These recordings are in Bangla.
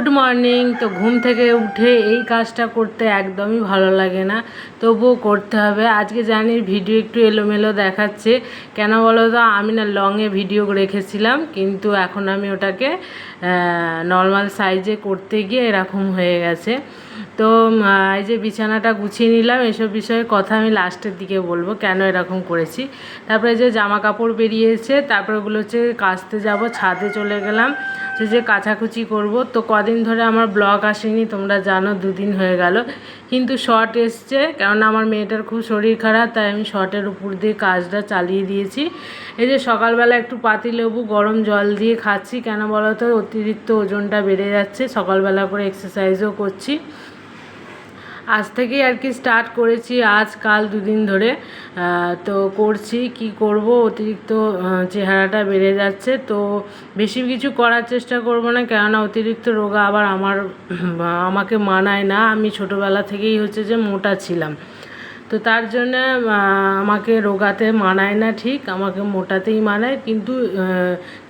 Good morning. তো ঘুম থেকে উঠে এই কাজটা করতে একদমই ভালো লাগে না। তবুও করতে হবে। আজকে জানি ভিডিও একটু এলোমেলো দেখাচ্ছে। কেন বলো তো, আমি না লংয়ে ভিডিও রেখেছিলাম, কিন্তু এখন আমি ওটাকে নর্মাল সাইজে করতে গিয়ে এরকম হয়ে গেছে। তো এই যে বিছানাটা গুছিয়ে নিলাম, এসব বিষয়ে কথা আমি লাস্টের দিকে বলব, কেন এরকম করেছি। তারপরে যে জামা কাপড় বেরিয়েছে, তারপরে ওগুলো হচ্ছে কাচতে যাব, ছাদে চলে গেলাম। সে যে কাচাকুচি করব, তো কদিন ধরে আমার ব্লগ আসেনি, তোমরা জানো, দুদিন হয়ে গেল। কিন্তু শর্ট এসছে, কেননা আমার মেয়েটার খুব শরীর খারাপ, তাই আমি শর্টের উপর দিয়ে কাজটা চালিয়ে দিয়েছি। এই যে সকালবেলা একটু পাতিলেবু, গরম জল দিয়ে খাচ্ছি, কেন বলো তো অতিরিক্ত ওজনটা বেড়ে যাচ্ছে। সকালবেলা করে এক্সারসাইজও করছি। আজ থেকেই আর কি স্টার্ট করেছি, আজ, কাল দুদিন ধরে। তো করছি, কি করব? অতিরিক্ত চেহারাটা বেড়ে যাচ্ছে। তো বেশি কিছু করার চেষ্টা করব না, কেননা অতিরিক্ত রোগা আবার আমার আমাকে মানায় না। আমি ছোটোবেলা থেকেই হচ্ছে যে মোটা ছিলাম। তো তার জন্য আমাকে রোগাতে মানায় না ঠিক, আমাকে মোটাতেই মানায়, কিন্তু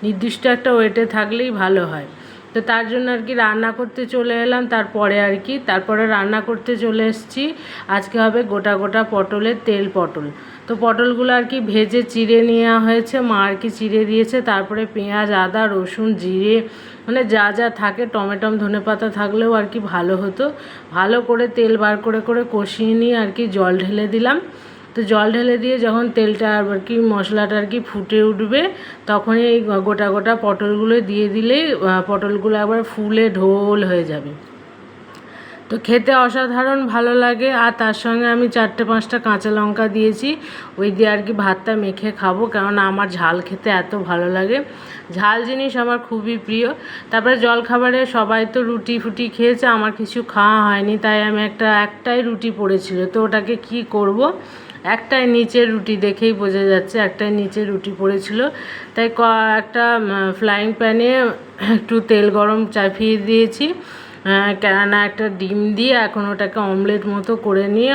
নির্দিষ্ট একটা ওয়েটে থাকলেই ভালো হয়। তো তার জন্য আর কি রান্না করতে চলে এলাম, তারপরে আর কি, তারপরে রান্না করতে চলে এসেছি। আজকে হবে গোটা গোটা পটলের তেল পটল। তো পটলগুলো আর কি ভেজে চিড়ে নেওয়া হয়েছে, মা আর কি চিড়ে দিয়েছে, তারপরে পেঁয়াজ, আদা, রসুন, জিরে মানে যা যা থাকে, টমেটম ধনে পাতা থাকলেও আর কি ভালো হতো। ভালো করে তেল বার করে করে কষিয়ে নিয়ে আর কি জল ঢেলে দিলাম। তো জল ঢেলে দিয়ে যখন তেলটা আর কি মশলাটা আর কি ফুটে উঠবে, তখনই এই গোটা গোটা পটলগুলো দিয়ে দিলেই পটলগুলো আবার ফুলে ঢোল হয়ে যাবে। তো খেতে অসাধারণ ভালো লাগে, আর তার সঙ্গে আমি চারটে পাঁচটা কাঁচা লঙ্কা দিয়েছি, ওই দিয়ে আর কি ভাতটা মেখে খাব, কেননা আমার ঝাল খেতে এত ভালো লাগে। ঝাল জিনিস আমার খুবই প্রিয়। তারপরে জলখাবারে সবাই তো রুটি ফুটি খেয়েছে, আমার কিছু খাওয়া হয়নি, তাই আমি একটা একটাই রুটি পড়েছিল, তো ওটাকে কি করব? একটাই নিচের রুটি দেখেই বোঝা যাচ্ছে, একটাই নিচে রুটি পড়েছিল। তাই ক, একটা ফ্লাইং প্যানে একটু তেল গরম চাপিয়ে দিয়েছি। কেননা একটা ডিম দিয়ে এখন ওটাকে অমলেট মতো করে নিয়ে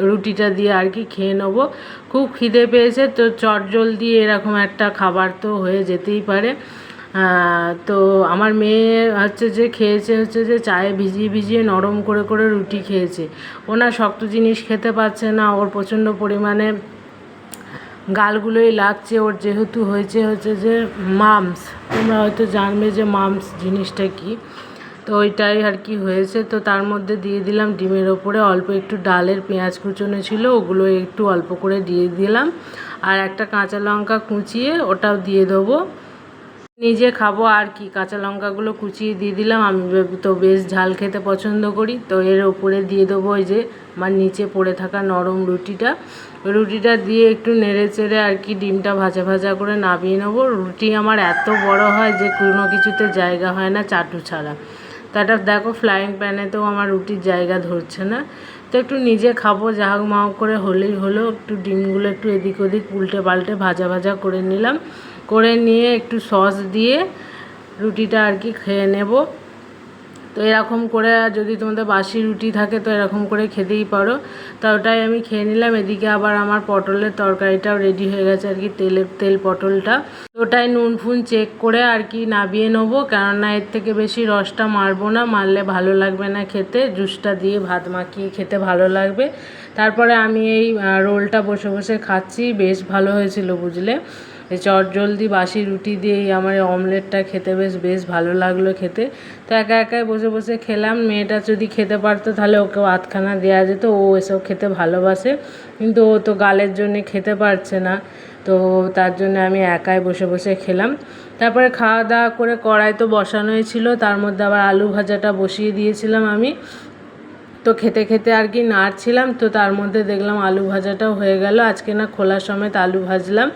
রুটিটা- দিয়ে আর কি খেয়ে নেব। খুব খিদে পেয়েছে, তো চট জলদি এরকম একটা খাবার তো হয়ে যেতেই পারে। তো আমার মেয়ে হচ্ছে যে খেয়েছে হচ্ছে যে চায়ে ভিজিয়ে ভিজিয়ে নরম করে করে রুটি খেয়েছে। ওনার শক্ত জিনিস খেতে পারছে না, ওর প্রচণ্ড পরিমাণে গালগুলোই লাগছে, ওর যেহেতু হয়েছে হচ্ছে যে মামস। তোমরা হয়তো জানবে যে মামস জিনিসটা কি। তো ওইটাই আর কি হয়েছে, তো তার মধ্যে দিয়ে দিলাম ডিমের ওপরে, অল্প একটু ডালের পেঁয়াজ কুচনো ছিল, ওগুলো একটু অল্প করে দিয়ে দিলাম। আর একটা কাঁচা লঙ্কা কুচিয়ে ওটাও দিয়ে দেবো। নিজে খাব আর কি, কাঁচা লঙ্কাগুলো কুচিয়ে দিয়ে দিলাম। আমি তো বেশ ঝাল খেতে পছন্দ করি। তো এর ওপরে দিয়ে দেবো ওই যে আমার নিচে পড়ে থাকা নরম রুটিটা। রুটিটা দিয়ে একটু নেড়ে চেড়ে আর কি ডিমটা ভাজা ভাজা করে নামিয়ে নেব। রুটি আমার এত বড় হয় যে কোনো কিছুতে জায়গা হয় না চাটু ছাড়া। তো এটা দেখো ফ্লাইং প্যানেতেও আমার রুটির জায়গা ধরছে না। তো একটু নিজে খাব জাহাক মাহ করে হলেই হলো। একটু ডিমগুলো একটু এদিক ওদিক উল্টে পাল্টে ভাজা ভাজা করে নিলাম। করে নিয়ে একটু সস দিয়ে রুটিটা আর কি খেয়ে নেব। তো এরকম করে যদি তোমাদের বাসি রুটি থাকে তো এরকম করে খেতেই পারো। তো ওটাই আমি খেয়ে নিলাম। এদিকে আবার আমার পটলের তরকারিটাও রেডি হয়ে গেছে আর কি তেলের, তেল পটলটা। ওটাই নুন ফুন চেক করে আর কি নাবিয়ে নেব। কেননা এর থেকে বেশি রসটা মারবো না। মারলে ভালো লাগবে না খেতে। জুসটা দিয়ে ভাত মাখিয়ে খেতে ভালো লাগবে। তারপরে আমি এই রোলটা বসে বসে খাচ্ছি। বেশ ভালো হয়েছিল, বুঝলে? এই চট জলদি বাসি রুটি দিয়ে আমার এই অমলেটটা খেতে বেশ বেশ ভালো লাগল খেতে। তো একা একাই বসে বসে খেলাম। মেয়েটা যদি খেতে পারতো তাহলে ওকে আধখানা দেওয়া যেত। ও এসব খেতে ভালোবাসে। কিন্তু ও তো গালের জন্যে খেতে পারছে না। তো তার জন্য আমি একাই বসে বসে খেলাম। তারপরে খাওয়া দাওয়া করে কড়াই তো বসানোই ছিল। তার মধ্যে আবার আলু ভাজাটা বসিয়ে দিয়েছিলাম আমি। তো খেতে খেতে আর কি নাড়ছিলাম। তো তার মধ্যে দেখলাম আলু ভাজাটাও হয়ে গেল। আজকে না খোলা সমেত আলু ভাজলাম।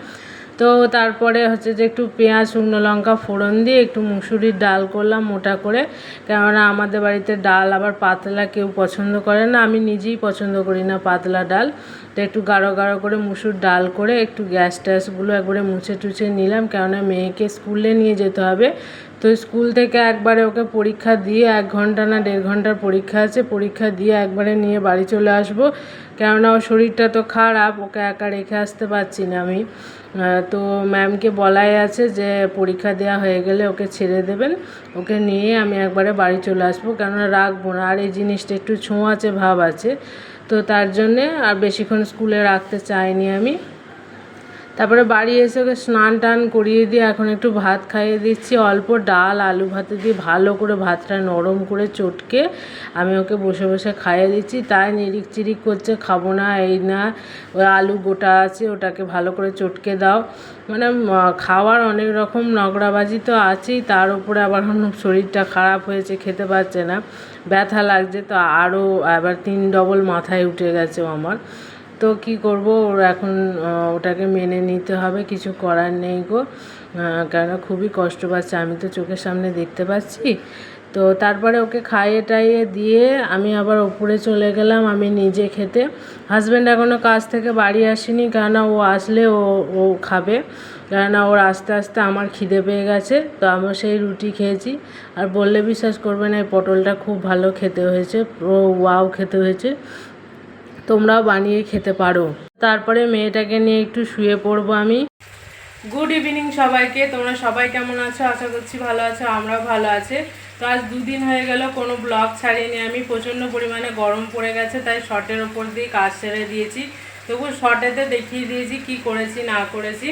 তো তারপরে হচ্ছে যে একটু পেঁয়াজ, শুকনো লঙ্কা ফোড়ন দিয়ে একটু মুসুরির ডাল করলাম মোটা করে। কেননা আমাদের বাড়িতে ডাল আবার পাতলা কেউ পছন্দ করে না, আমি নিজেই পছন্দ করি না পাতলা ডাল। তো একটু গাঢ় গাঢ় করে মুসুর ডাল করে একটু গ্যাস ট্যাসগুলো একবারে মুছে টুছে নিলাম, কেননা মেয়েকে স্কুলে নিয়ে যেতে হবে। তো স্কুল থেকে একবারে ওকে পরীক্ষা দিয়ে এক ঘণ্টা না দেড় ঘণ্টার পরীক্ষা আছে, পরীক্ষা দিয়ে একবারে নিয়ে বাড়ি চলে আসব। কেননা ওর শরীরটা তো খারাপ, ওকে একা রেখে আসতে পারছি না আমি। তো ম্যামকে বলাই আছে যে পরীক্ষা দেওয়া হয়ে গেলে ওকে ছেড়ে দেবেন। ওকে নিয়ে আমি একবারে বাড়ি চলে আসব। কেননা রাখব না, আর এই জিনিসটা একটু ছোঁয়াচে ভাব আছে। তো তার জন্যে আর বেশিক্ষণ স্কুলে রাখতে চাইনি আমি। তারপরে বাড়ি এসে ওকে স্নান টান করিয়ে দিয়ে এখন একটু ভাত খাইয়ে দিচ্ছি। অল্প ডাল, আলু ভাতে দিয়ে ভালো করে ভাতটা নরম করে চটকে আমি ওকে বসে বসে খাইয়ে দিচ্ছি। তাই নিরিক চিরিক করছে, খাব না, এই না ওই আলু গোটা আছে, ওটাকে ভালো করে চটকে দাও। মানে খাওয়ার অনেক রকম নগরাবাজি তো আছেই, তার উপরে আবার শরীরটা খারাপ হয়েছে, খেতে পারছে না। ব্যথা লাগছে, তো আরও আবার তিন ডবল মাথায় উঠে গেছে আমার। তো কি করব? ওর এখন ওটাকে মেনে নিতে হবে, কিছু করার নেই গো। কেননা খুবই কষ্ট পাচ্ছে, আমি তো চোখের সামনে দেখতে পাচ্ছি। তো তারপরে ওকে খাইয়ে টাইয়ে দিয়ে আমি আবার ওপরে চলে গেলাম, আমি নিজে খেতে। হাজব্যান্ড এখনও কাজ থেকে বাড়ি আসেনি, কেননা ও আসলে ও ও খাবে। কেননা ওর আস্তে আস্তে আমার খিদে পেয়ে গেছে, তো আমার সেই রুটি খেয়েছি। আর বললে বিশ্বাস করবে না, এই পটলটা খুব ভালো খেতে হয়েছে, ও ওয়াও খেতে হয়েছে। তোমরাও বানিয়ে খেতে পারো। তারপরে মেয়েটাকে নিয়ে একটু শুয়ে পড়ব আমি। গুড ইভিনিং সবাইকে, তোমরা সবাই কেমন আছো? আশা করছি ভালো আছো, আমরাও ভালো আছে। তো আজ দুদিন হয়ে গেল, কোনো ব্লগ ছাড়িনি আমি। প্রচণ্ড পরিমাণে গরম পড়ে গেছে, তাই শর্টের ওপর দিয়ে কাজ ছেড়ে দিয়েছি। তবু শর্টেতে দেখিয়ে দিয়েছি কি করেছি, না করেছি।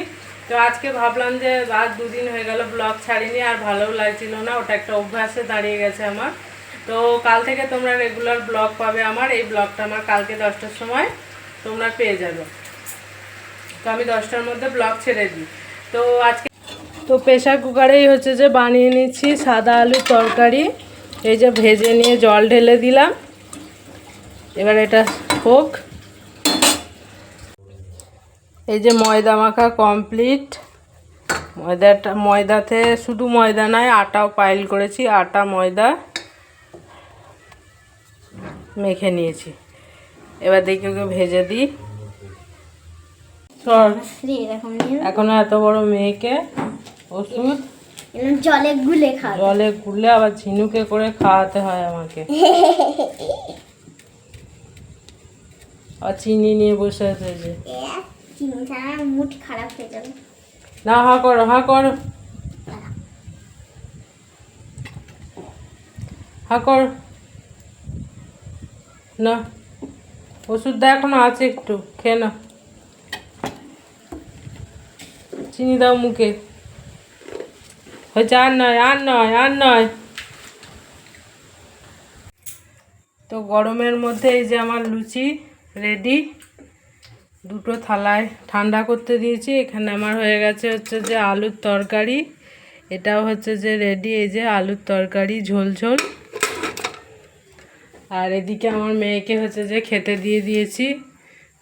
তো আজকে ভাবলাম যে আজ দুদিন হয়ে গেল ব্লগ ছাড়িনি, আর ভালোও লাগছিল না, ওটা একটা অভ্যাসে দাঁড়িয়ে গেছে আমার। তো কাল থেকে তোমরা রেগুলার ব্লগ পাবে। আমার এই ব্লগটা আমার কালকে দশটার সময় তোমরা পেয়ে যাবে। তো আমি দশটার মধ্যে ব্লগ ছেড়ে দিই। তো আজকে তো প্রেশার কুকারেই হচ্ছে যে বানিয়ে নিচ্ছি সাদা আলুর তরকারি। এই যে ভেজে নিয়ে জল ঢেলে দিলাম। এবার এটা হোক। এই যে ময়দা মাখা কমপ্লিট ময়দাটা ময়দাতে শুধু ময়দা নয়, আটাও পাইল করেছি, আটা, ময়দা। মেখে নিয়েছি। এবার দেখি ওকে ভেজে দিই। এখনও এত বড় মেয়েকে ওষুধ জলে গুলে খাবে। জলে গুলে আবার ঝিনুকে করে খাওয়াতে হয় আমাকে। আর চিনি নিয়ে বসে আছে যে। মুড খারাপ হয়ে যাবে। না হা করো হা করো। হা কর। না, ওষুধটা এখনও আছে একটু, খেয়ে না চিনি দাও মুখে। হয়েছে আর নয় আর নয় আর নয়। তো গরমের মধ্যে এই যে আমার লুচি রেডি, দুটো থালায় ঠান্ডা করতে দিয়েছি। এখানে আমার হয়ে গেছে হচ্ছে যে আলুর তরকারি, এটাও হচ্ছে যে রেডি, এই যে আলুর তরকারি ঝোল ঝোল। আর এদিকে আমার মেয়েকে হচ্ছে যে খেতে দিয়ে দিয়েছি।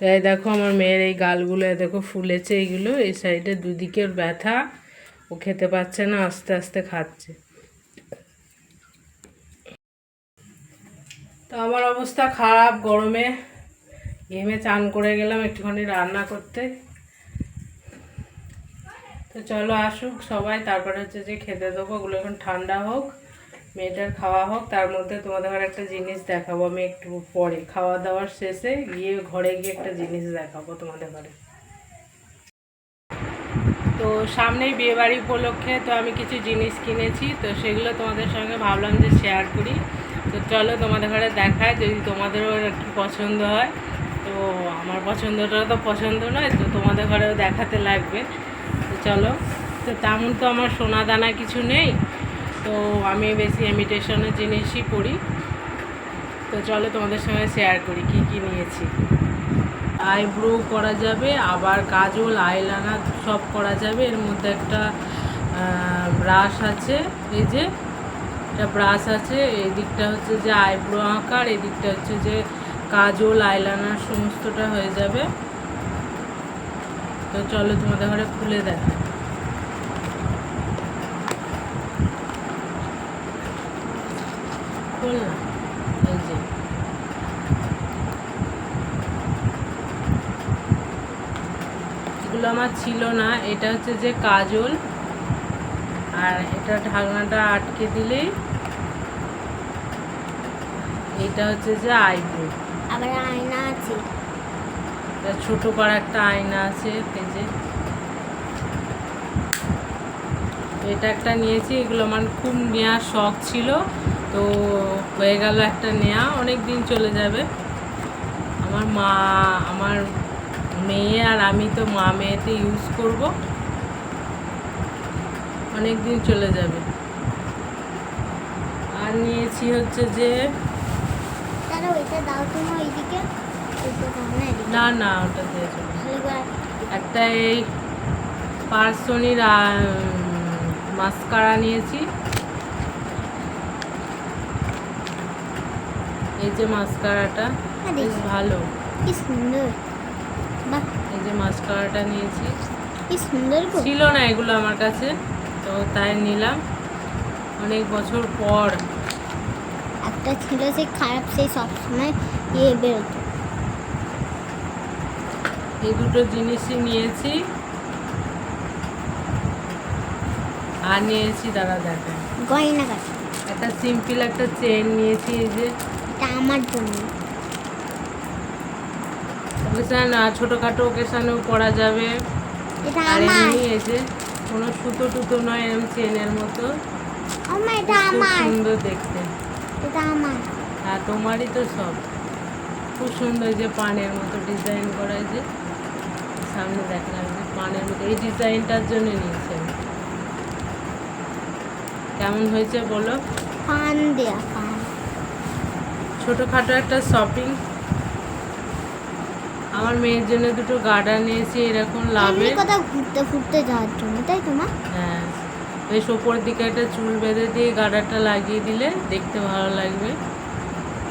তাই দেখো আমার মেয়ের এই গালগুলো দেখো ফুলেছে এইগুলো এই সাইডে দুদিকের ব্যথা। ও খেতে পাচ্ছে না, আস্তে আস্তে খাচ্ছে। তো আমার অবস্থা খারাপ গরমে। ঘেমে চান করে গেলাম একটুখানি রান্না করতে। তো চলো আসুক সবাই, তারপরে হচ্ছে যে খেতে দেবো, ওগুলো এখন ঠান্ডা হোক। মেয়েটার খাওয়া হোক, তার মধ্যে তোমাদের ঘরে একটা জিনিস দেখাবো আমি একটু পরে। খাওয়া দাওয়ার শেষে গিয়ে ঘরে গিয়ে একটা জিনিস দেখাবো তোমাদের ঘরে। তো সামনেই বিয়েবাড়ি উপলক্ষে তো আমি কিছু জিনিস কিনেছি, তো সেগুলো তোমাদের সঙ্গে ভাবলাম যে শেয়ার করি। তো চলো তোমাদের ঘরে দেখায়, যদি তোমাদেরও একটু পছন্দ হয়। তো আমার পছন্দটা তো পছন্দ নয়, তো তোমাদের ঘরেও দেখাতে লাগবে। তো চলো, তো তেমন তো আমার সোনা দানা কিছু নেই। তো আমি বেশি ইমিটেশনের জিনিসই পরি তো চলো তোমাদের সঙ্গে শেয়ার করি কি কি নিয়েছি। আইব্রো করা যাবে, আবার কাজল আইলাইনার সব করা যাবে। এর মধ্যে একটা ব্রাশ আছে, এই যে একটা ব্রাশ আছে এই দিকটা হচ্ছে যে আইব্রো আঁকার এই দিকটা হচ্ছে যে কাজল আইলাইনার সমস্তটা হয়ে যাবে। তো চলো তোমাদের ঘরে খুলে দেখ খোল না এই যে এগুলো আমার ছিল না। এটা হচ্ছে যে কাজল। আর এটা ঢাকনাটা আটকে দিলেই এটা হচ্ছে যে আইব্রো। আবার আয়না আছে। এটা ছোট পাড়া একটা আয়না আছে পেজে এটা একটা নিয়েছি এগুলো আমার খুব নেওয়ার শখ ছিল। তো হয়ে গেল একটা নেওয়া অনেক দিন চলে যাবে। আমার মা আমার মেয়ে আর আমি তো মা মেয়েতে ইউজ করব। অনেক দিন চলে যাবে। আর নিয়েছি হচ্ছে যে না না ওটা দিয়ে একটা এই পার্সনির মাস্কারা নিয়েছি। এই যে মাস্কারাটা হ্যাঁ, বেশ ভালো। কি সুন্দর। বাহ। এই যে মাস্কারাটা নিয়েছি। কি সুন্দর গো। ছিল না এগুলো আমার কাছে তো তাই নিলাম। অনেক বছর পর। একটা ছিল সে খারাপ সেই সবসময় ইয়ে বেরোতো। এই দুটো জিনিসই নিয়েছি। আর নিয়েছি দাদা দেখা গয়না কাটা একটা সিম্পল একটা চেন নিয়েছি এই যে। এটা আমার জন্য। ওকেশান ছোটোখাটো ওকেশানেও পরা যাবে। আর এমনি যে কোনো সুতো টুতো নয় এরকম চেনের মতো। সুন্দর দেখতে। আর তোমারই তো সব। খুব সুন্দর যে পানের মতো ডিজাইন করা যে। সামনে দেখলাম যে পানের মতো। এই ডিজাইনটার জন্য নিয়েছি আমি। কেমন হয়েছে বলো? পান দেয়া পান। ছোটোখাটো একটা শপিং আমার মেয়ের জন্য দুটো গার্ডার নিয়েছি এরকম লাভের। কোথাও ঘুরতে ফুরতে যাওয়ার জন্য তাই তো মা? হ্যাঁ। বেশ ওপর দিকে একটা চুল বেঁধে দিয়ে গার্ডারটা লাগিয়ে দিলে দেখতে ভালো লাগবে।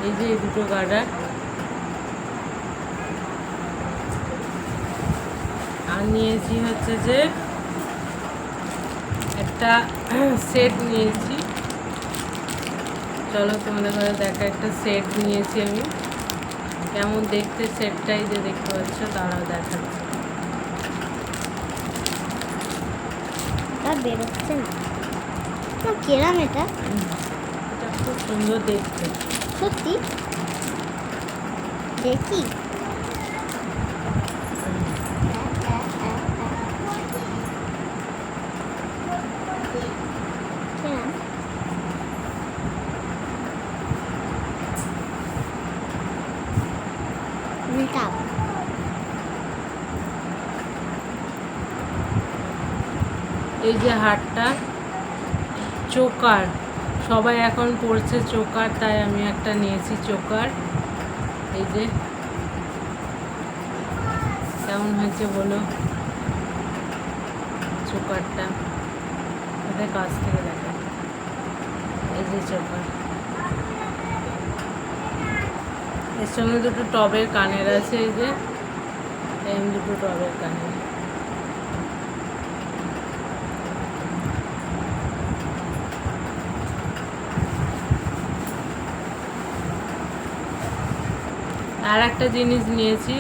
এই যে এই দুটো গার্ডার। আর নিয়েছি হচ্ছে যে একটা সেট নিয়েছি। চলো তোমাদের ঘরে দেখা একটা সেট নিয়েছি আমি। কেমন দেখতে সেটটাই যে দেখতে পাচ্ছ তারাও দেখাচ্ছে বেরোচ্ছে না। না কেরাম এটা? এটা খুব সুন্দর দেখতে। সত্যি? দেখি কেরাম উল্টাও এই যে হারটা চোকার, সবাই এখন পড়ছে চোকার, তাই আমি একটা নিয়েছি চোকার। এই যে, কেমন হয়েছে বলো? চোকারটা ওদের কাছ থেকে দেখা? এই যে চোকার। এর সঙ্গে দুটো টবের কানের আছে, এই যে, এই দুটো টবের কানের। আর একটা জিনিস নিয়েছি।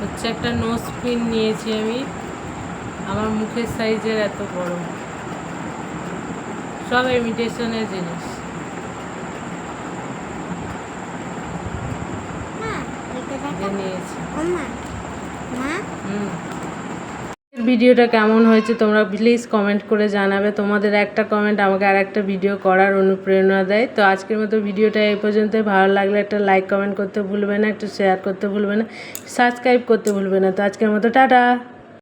হচ্ছে একটা নোজ পিন নিয়েছি আমি। আমার মুখের সাইজের এত বড়। সব ইমিটেশনের জিনিস। নিয়েছি। হুম। ভিডিওটা কেমন হয়েছে তোমরা প্লিজ কমেন্ট করে জানাবে। তোমাদের একটা কমেন্ট আমাকে আর একটা ভিডিও করার অনুপ্রেরণা দেয়। তো আজকের মতো ভিডিওটা এই পর্যন্তই। ভালো লাগলে একটা লাইক কমেন্ট করতে ভুলবে না, একটু শেয়ার করতে ভুলবে না সাবস্ক্রাইব করতে ভুলবে না। তো আজকের মতো টাটা।